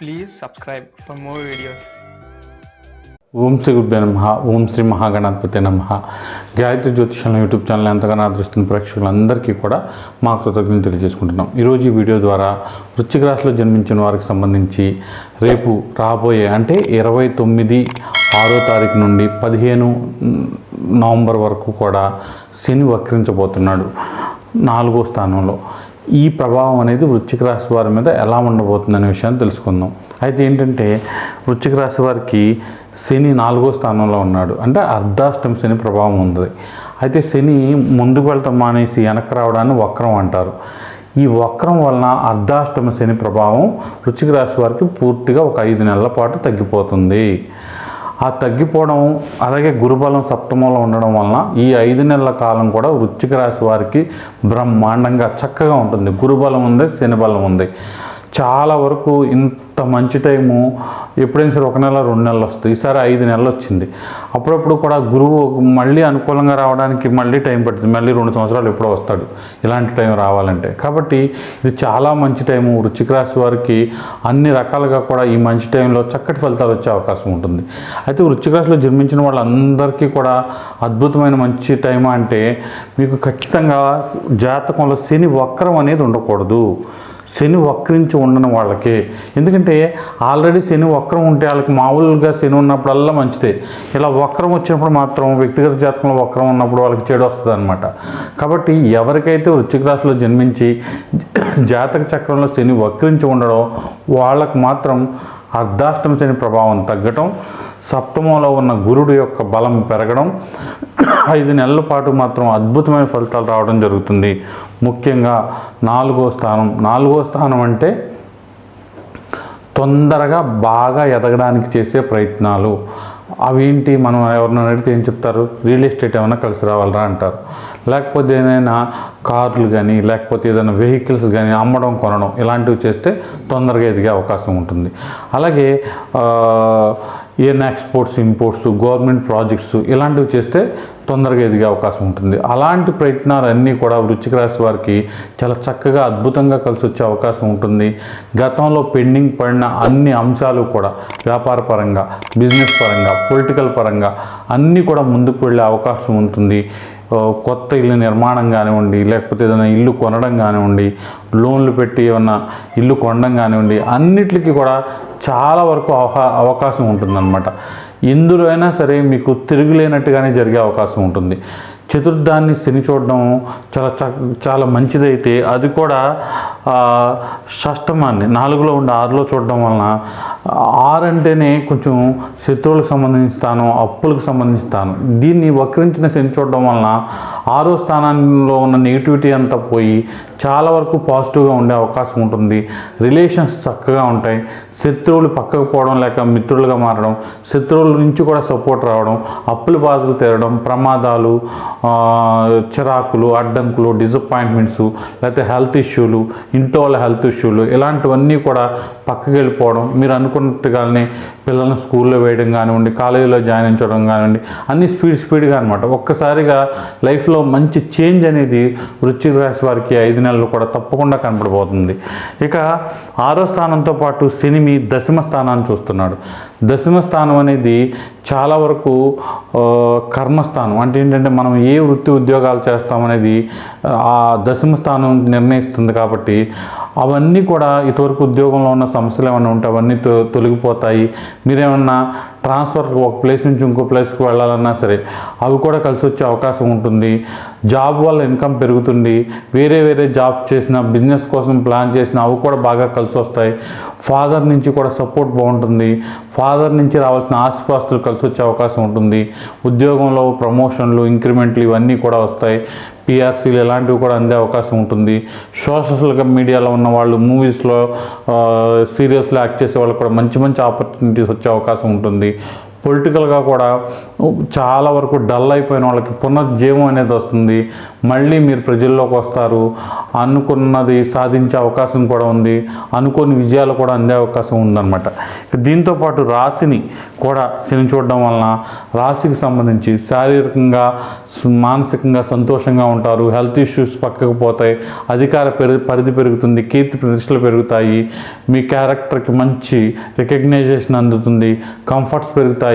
Please subscribe for more videos ఓం శ్రీ గురుభ్య నమ ఓం శ్రీ మహాగణాధిపతి నమ. గాయత్రి జ్యోతిషం యూట్యూబ్ ఛానల్ ఎంతగానో ఆదరిస్తున్న ప్రేక్షకులందరికీ కూడా మా కృతజ్ఞతలు తెలియజేసుకుంటున్నాం. ఈరోజు ఈ వీడియో ద్వారా వృశ్చిక రాశిలో జన్మించిన వారికి సంబంధించి రేపు రాబోయే అంటే ఇరవై తొమ్మిది ఆరో తారీఖు నుండి పదిహేను నవంబర్ వరకు కూడా శని వక్రించబోతున్నాడు నాలుగో స్థానంలో. ఈ ప్రభావం అనేది వృశ్చిక రాశి వారి మీద ఎలా ఉండబోతుందనే విషయాన్ని తెలుసుకుందాం. అయితే ఏంటంటే వృశ్చిక రాశి వారికి శని నాలుగో స్థానంలో ఉన్నాడు. అంటే అర్ధాష్టమ శని ప్రభావం ఉంది. అయితే శని ముందుకు వెళ్ళటం మానేసి వెనక్కి రావడాన్ని వక్రం అంటారు. ఈ వక్రం వలన అర్ధాష్టమ శని ప్రభావం వృశ్చిక రాశి వారికి పూర్తిగా ఒక ఐదు నెలల పాటు తగ్గిపోతుంది. ఆ తగ్గిపోవడం అలాగే గురుబలం సప్తమంలో ఉండడం వలన ఈ ఐదు నెలల కాలం కూడా వృశ్చిక రాశి వారికి బ్రహ్మాండంగా చక్కగా ఉంటుంది. గురుబలం ఉంది శని బలం ఉంది. చాలా వరకు ఇంత మంచి టైము ఎప్పుడైనా సరే ఒక నెల రెండు నెలలు వస్తుంది. ఈసారి ఐదు నెలలు వచ్చింది. అప్పుడప్పుడు కూడా గురువు మళ్ళీ అనుకూలంగా రావడానికి మళ్ళీ టైం పడుతుంది. మళ్ళీ రెండు సంవత్సరాలు ఎప్పుడో వస్తాడు. ఇలాంటి టైం రావాలంటే. కాబట్టి ఇది చాలా మంచి టైము. వృచ్చిక రాశి వారికి అన్ని రకాలుగా కూడా ఈ మంచి టైంలో చక్కటి ఫలితాలు వచ్చే అవకాశం ఉంటుంది. అయితే వృచ్చిక రాశిలో జన్మించిన వాళ్ళందరికీ కూడా అద్భుతమైన మంచి టైం అంటే మీకు ఖచ్చితంగా జాతకంలో శని వక్రం అనేది ఉండకూడదు. శని వక్రించి ఉండడం వాళ్ళకి. ఎందుకంటే ఆల్రెడీ శని వక్రం ఉంటే వాళ్ళకి మామూలుగా శని ఉన్నప్పుడల్లా మంచిదే. ఇలా వక్రం వచ్చినప్పుడు మాత్రం వ్యక్తిగత జాతకంలో వక్రం ఉన్నప్పుడు వాళ్ళకి చెడు వస్తుంది అనమాట కాబట్టి ఎవరికైతే వృశ్చిక రాశిలో జన్మించి జాతక చక్రంలో శని వక్రించి ఉండడం వాళ్ళకు మాత్రం అర్ధాష్టమ శని ప్రభావం తగ్గటం సప్తమంలో ఉన్న గురుడు యొక్క బలం పెరగడం ఐదు నెలల పాటు మాత్రం అద్భుతమైన ఫలితాలు రావడం జరుగుతుంది. ముఖ్యంగా నాలుగో స్థానం. నాలుగో స్థానం అంటే తొందరగా బాగా ఎదగడానికి చేసే ప్రయత్నాలు. అవేంటి? మనం ఎవరిని అడిగితే ఏం చెప్తారు? రియల్ ఎస్టేట్ ఏమైనా కలిసి రావాలరా అంటారు. లేకపోతే ఏదైనా కార్లు కానీ లేకపోతే ఏదైనా వెహికల్స్ కానీ అమ్మడం కొనడం ఇలాంటివి చేస్తే తొందరగా ఎదిగే అవకాశం ఉంటుంది. అలాగే ఆ, ఎక్స్పోర్ట్స్ ఇంపోర్ట్స్ గవర్నమెంట్ ప్రాజెక్ట్స్ ఇలాంటివి చేస్తే తొందరగా ఎదిగే అవకాశం ఉంటుంది. అలాంటి ప్రయత్నాలన్నీ కూడా వృచ్చిక రాశి వారికి చాలా చక్కగా అద్భుతంగా కలిసి వచ్చే అవకాశం ఉంటుంది. గతంలో పెండింగ్ పడిన అన్ని అంశాలు కూడా వ్యాపార పరంగా బిజినెస్ పరంగా పొలిటికల్ పరంగా అన్నీ కూడా ముందుకు వెళ్ళే అవకాశం ఉంటుంది. కొత్త ఇల్లు నిర్మాణం కానివ్వండి లేకపోతే ఏదైనా ఇల్లు కొనడం కానివ్వండి లోన్లు పెట్టి ఏమన్నా ఇల్లు కొనడం కానివ్వండి అన్నిటికీ కూడా చాలా వరకు అవకా అవకాశం ఉంటుందన్నమాట. ఎందులో అయినా సరే మీకు తిరుగులేనట్టుగానే జరిగే అవకాశం ఉంటుంది. చతుర్థాన్ని శని చూడడం చాలా చ చాలా మంచిదైతే అది కూడా షష్టమాన్ని నాలుగులో ఉండి ఆరులో చూడడం వలన ఆరు అంటేనే కొంచెం శత్రువులకు సంబంధించిన స్థానం అప్పులకు సంబంధించిన స్థానం. దీన్ని వక్రించిన శని చూడడం వలన ఆరో స్థానంలో ఉన్న నెగిటివిటీ అంతా పోయి చాలా వరకు పాజిటివ్గా ఉండే అవకాశం ఉంటుంది. రిలేషన్స్ చక్కగా ఉంటాయి. శత్రువులు పక్కకు పోవడం లేక మిత్రులుగా మారడం శత్రువుల నుంచి కూడా సపోర్ట్ రావడం అప్పుల బాధలు తీరడం ప్రమాదాలు చిరాకులు అడ్డంకులు డిసప్పాయింట్మెంట్స్ లేకపోతే హెల్త్ ఇష్యూలు ఇంట్లో వాళ్ళ హెల్త్ ఇష్యూలు ఇలాంటివన్నీ కూడా పక్కకి వెళ్ళిపోవడం మీరు అనుకున్నట్టుగానే పిల్లల్ని స్కూల్లో వేయడం కానివ్వండి కాలేజీలో జాయిన్ అయించడం కానివ్వండి అన్ని స్పీడ్ స్పీడ్గా అనమాట ఒక్కసారిగా లైఫ్లో మంచి చేంజ్ అనేది వృశ్చిక రాశి వారికి ఐదు నెలలు కూడా తప్పకుండా కనపడబోతుంది. ఇక ఆరో స్థానంతో పాటు శని మీ దశమ స్థానాన్ని చూస్తున్నాడు. దశమ స్థానం అనేది చాలా వరకు కర్మస్థానం. అంటే ఏంటంటే మనం ఏ వృత్తి ఉద్యోగాలు చేస్తామనేది ఆ దశమ స్థానం నిర్ణయిస్తుంది కాబట్టి అవన్నీ కూడా ఇటువరకు ఉద్యోగంలో ఉన్న సమస్యలు ఏమైనా ఉంటే అవన్నీ తొ- తొలగిపోతాయి. మీరేమన్నా ట్రాన్స్ఫర్ ఒక ప్లేస్ నుంచి ఇంకో ప్లేస్కి వెళ్ళాలన్నా సరే అవి కూడా కలిసి వచ్చే అవకాశం ఉంటుంది. జాబ్ వల్ల ఇన్కమ్ పెరుగుతుంది. వేరే వేరే జాబ్ చేసిన బిజినెస్ కోసం ప్లాన్ చేసిన అవి కూడా బాగా కలిసి వస్తాయి. ఫాదర్ నుంచి కూడా సపోర్ట్ బాగుంటుంది. ఫాదర్ నుంచి రావాల్సిన ఆస్తిపాస్తులు కలిసి వచ్చే అవకాశం ఉంటుంది. ఉద్యోగంలో ప్రమోషన్లు ఇంక్రిమెంట్లు ఇవన్నీ కూడా వస్తాయి. పిఆర్సీలు ఇలాంటివి కూడా అందే అవకాశం ఉంటుంది. సోషల్ మీడియాలో ఉన్న వాళ్ళు మూవీస్లో సీరియల్స్లో యాక్ట్ చేసే వాళ్ళకి కూడా మంచి మంచి ఆపర్చునిటీస్ వచ్చే అవకాశం ఉంటుంది. పొలిటికల్గా కూడా చాలా వరకు డల్ అయిపోయిన వాళ్ళకి పునర్జీవం అనేది వస్తుంది. మళ్ళీ మీరు ప్రజల్లోకి వస్తారు. అనుకున్నది సాధించే అవకాశం కూడా ఉంది. అనుకోని విజయాలు కూడా అందే అవకాశం ఉందన్నమాట. దీంతోపాటు రాశిని కూడా శని చూడడం వలన రాశికి సంబంధించి శారీరకంగా మానసికంగా సంతోషంగా ఉంటారు. హెల్త్ ఇష్యూస్ పక్కకు పోతాయి. అధికార పరిధి పెరుగుతుంది. కీర్తి ప్రతిష్టలు పెరుగుతాయి. మీ క్యారెక్టర్కి మంచి రికగ్నైజేషన్ అందుతుంది. కంఫర్ట్స్ పెరుగుతాయి.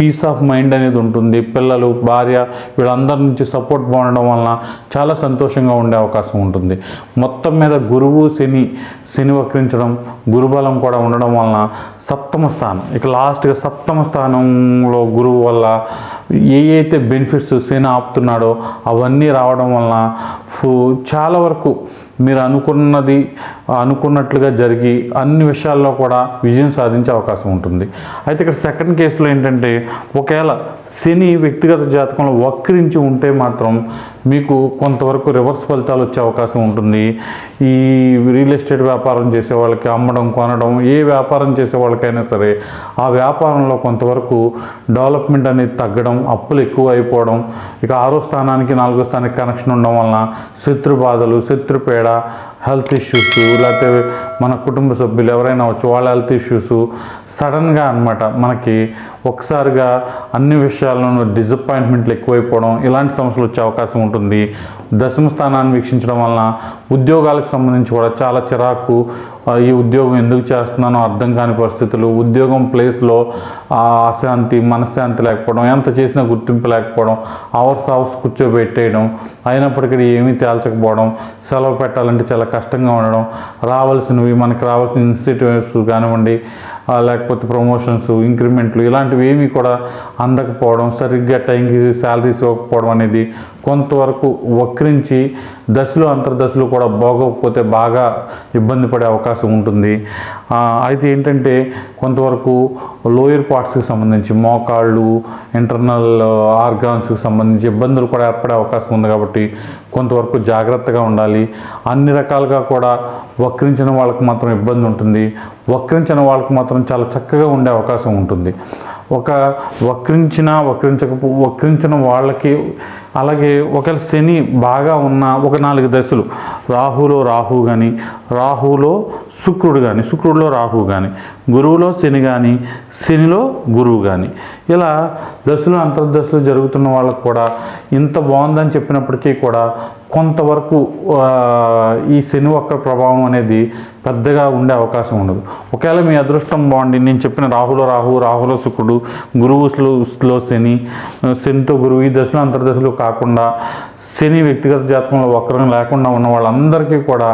పీస్ ఆఫ్ మైండ్ అనేది ఉంటుంది. పిల్లలు భార్య వీళ్ళందరి నుంచి సపోర్ట్ బాగుండడం వలన చాలా సంతోషంగా ఉండే అవకాశం ఉంటుంది. మొత్తం మీద గురువు శని శని వక్రించడం గురుబలం కూడా ఉండడం వలన సప్తమ స్థానం. ఇక లాస్ట్గా సప్తమ స్థానంలో గురువు వల్ల ఏ అయితే బెనిఫిట్స్ శని ఆపుతున్నాడో అవన్నీ రావడం వలన ఫు- చాలా వరకు మీరు అనుకున్నది అనుకున్నట్లుగా జరిగి అన్ని విషయాల్లో కూడా విజయం సాధించే అవకాశం ఉంటుంది. అయితే ఇక్కడ సెకండ్ కేసులో ఏంటంటే ఒకవేళ శని వ్యక్తిగత జాతకంలో వక్రించి ఉంటే మాత్రం మీకు కొంతవరకు రివర్స్ ఫలితాలు వచ్చే అవకాశం ఉంటుంది. ఈ రియల్ ఎస్టేట్ వ్యాపారం చేసే వాళ్ళకి అమ్మడం కొనడం ఏ వ్యాపారం చేసే వాళ్ళకైనా సరే ఆ వ్యాపారంలో కొంతవరకు డెవలప్మెంట్ అనేది తగ్గడం అప్పులు ఎక్కువ అయిపోవడం ఇక ఆరో స్థానానికి నాలుగో స్థానానికి కనెక్షన్ ఉండడం వలన శత్రు బాధలు శత్రుపేడ హెల్త్ ఇష్యూస్ లేకపోతే మన కుటుంబ సభ్యులు ఎవరైనా వచ్చి వాళ్ళ హెల్త్ ఇష్యూస్ సడన్గా అన్నమాట మనకి ఒకసారిగా అన్ని విషయాల్లోనూ డిసప్పాయింట్మెంట్లు ఎక్కువైపోవడం ఇలాంటి సమస్యలు వచ్చే అవకాశం ఉంటుంది. దశమ స్థానాన్ని వీక్షించడం వలన ఉద్యోగాలకు సంబంధించి కూడా చాలా చిరాకు ఈ ఉద్యోగం ఎందుకు చేస్తున్నానో అర్థం కాని పరిస్థితులు ఉద్యోగం ప్లేస్లో అశాంతి మనశ్శాంతి లేకపోవడం ఎంత చేసినా గుర్తింపు లేకపోవడం అవర్స్ అవర్స్ కూర్చోబెట్టేయడం అయినప్పటికీ ఏమీ తేల్చకపోవడం సెలవు పెట్టాలంటే చాలా కష్టంగా ఉండడం రావాల్సినవి మనకు రావాల్సిన ఇన్స్టిట్యూట్స్ కానివ్వండి లేకపోతే ప్రమోషన్స్ ఇంక్రిమెంట్లు ఇలాంటివి ఏమీ కూడా అందకపోవడం సరిగ్గా టైంకి శాలరీస్ ఇవ్వకపోవడం అనేది కొంతవరకు వక్రించి దశలు అంతర్దశలు కూడా బాగోకపోతే బాగా ఇబ్బంది పడే అవకాశం ఉంటుంది. అయితే ఏంటంటే కొంతవరకు లోయర్ పార్ట్స్కి సంబంధించి మోకాళ్ళు ఇంటర్నల్ ఆర్గాన్స్కి సంబంధించి ఇబ్బందులు కూడా ఏర్పడే అవకాశం ఉంది కాబట్టి కొంతవరకు జాగ్రత్తగా ఉండాలి. అన్ని రకాలుగా కూడా వక్రించిన వాళ్ళకి మాత్రం ఇబ్బంది ఉంటుంది. వక్రించిన వాళ్ళకి మాత్రం చాలా చక్కగా ఉండే అవకాశం ఉంటుంది. ఒక వక్రించిన వక్రించక వక్రించిన వాళ్ళకి అలాగే ఒకవేళ శని బాగా ఉన్న ఒక నాలుగు దశలు రాహులో రాహు కానీ రాహులో శుక్రుడు కానీ శుక్రుడిలో రాహు కానీ గురువులో శని కానీ శనిలో గురువు కానీ ఇలా దశలు అంతర్దశలు జరుగుతున్న వాళ్ళకు కూడా ఇంత బాగుందని చెప్పినప్పటికీ కూడా కొంతవరకు ఈ శని ఒక్క ప్రభావం అనేది పెద్దగా ఉండే అవకాశం ఉండదు. ఒకవేళ మీ అదృష్టం బాగుండి నేను చెప్పిన రాహులో రాహు రాహులో శుక్రుడు గురువులో శని శనితో గురువు ఈ దశలు అంతర్దశలు కాకుండా శని వ్యక్తిగత జాతకంలో వక్రం లేకుండా ఉన్న వాళ్ళందరికీ కూడా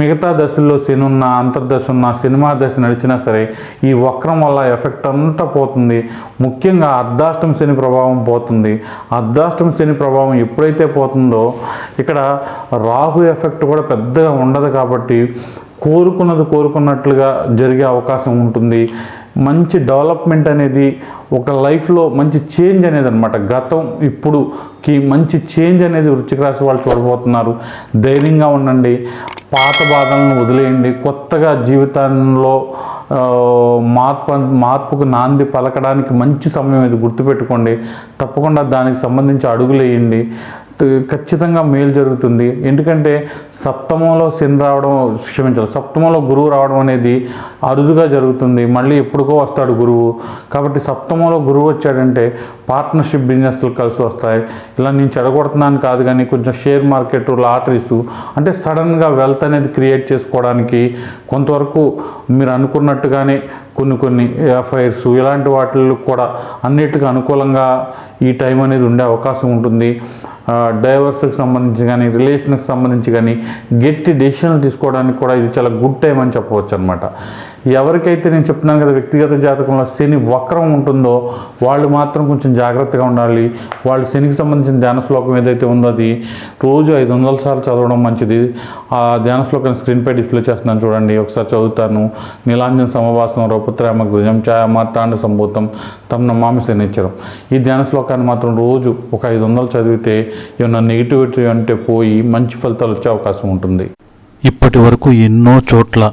మిగతా దశల్లో శని ఉన్న అంతర్దశ ఉన్న సినిమా దశ నడిచినా సరే ఈ వక్రం వల్ల ఎఫెక్ట్ అంతా పోతుంది. ముఖ్యంగా అర్ధాష్టం శని ప్రభావం పోతుంది. అర్ధాష్టమ శని ప్రభావం ఎప్పుడైతే పోతుందో ఇక్కడ రాహు ఎఫెక్ట్ కూడా పెద్దగా ఉండదు కాబట్టి కోరుకున్నది కోరుకున్నట్లుగా జరిగే అవకాశం ఉంటుంది. మంచి డెవలప్మెంట్ అనేది ఒక లైఫ్లో మంచి చేంజ్ అనేది అనమాట గతం ఇప్పుడుకి మంచి చేంజ్ అనేది వృచ్చిక రాశి వాళ్ళు చూడబోతున్నారు. ధైర్యంగా ఉండండి. పాత బాధలను వదిలేయండి. కొత్తగా జీవితంలో మార్పు మార్పుకు నాంది పలకడానికి మంచి సమయం ఇది గుర్తుపెట్టుకోండి. తప్పకుండా దానికి సంబంధించి అడుగులు వేయండి. ఖచ్చితంగా మేలు జరుగుతుంది. ఎందుకంటే సప్తమంలో శని రావడం క్షమించాలి సప్తమంలో గురువు రావడం అనేది అరుదుగా జరుగుతుంది. మళ్ళీ ఎప్పుడుకో వస్తాడు గురువు. కాబట్టి సప్తమంలో గురువు వచ్చాడంటే పార్ట్నర్షిప్ బిజినెస్లు కలిసి వస్తాయి. ఇలా నేను చెడగొడుతున్నాను కాదు కానీ కొంచెం షేర్ మార్కెట్ లాటరీస్ అంటే సడన్గా వెల్త్ అనేది క్రియేట్ చేసుకోవడానికి కొంతవరకు మీరు అనుకున్నట్టుగానే కొన్ని కొన్ని ఎఫ్ఐఆర్స్ ఇలాంటి వాటిల్లో కూడా అన్నిటికీ అనుకూలంగా ఈ టైం అనేది ఉండే అవకాశం ఉంటుంది. డైవర్స్కి సంబంధించి కానీ రిలేషన్కి సంబంధించి కానీ గట్టి డెసిషన్లు తీసుకోవడానికి కూడా ఇది చాలా గుడ్ టైం అని చెప్పవచ్చు అనమాట ఎవరికైతే నేను చెప్తున్నాను కదా వ్యక్తిగత జాతకంలో శని వక్రం ఉంటుందో వాళ్ళు మాత్రం కొంచెం జాగ్రత్తగా ఉండాలి. వాళ్ళు శనికి సంబంధించిన ధ్యాన శ్లోకం ఏదైతే ఉందో అది రోజు ఐదు వందల సార్లు చదవడం మంచిది. ఆ ధ్యాన శ్లోకాన్ని స్క్రీన్పై డిస్ప్లే చేస్తున్నాను చూడండి. ఒకసారి చదువుతాను. నీలాంజన సమవాసం రూపత్రేమ గృజం ఛాయ మార్తాండ సంభూతం తమ నమామి శనిచ్చరం. ఈ ధ్యాన శ్లోకాన్ని మాత్రం రోజు ఒక ఐదు వందలు చదివితే ఏమన్నా నెగిటివిటీ అంటే పోయి మంచి ఫలితాలు వచ్చే అవకాశం ఉంటుంది. ఇప్పటి వరకు ఎన్నో చోట్ల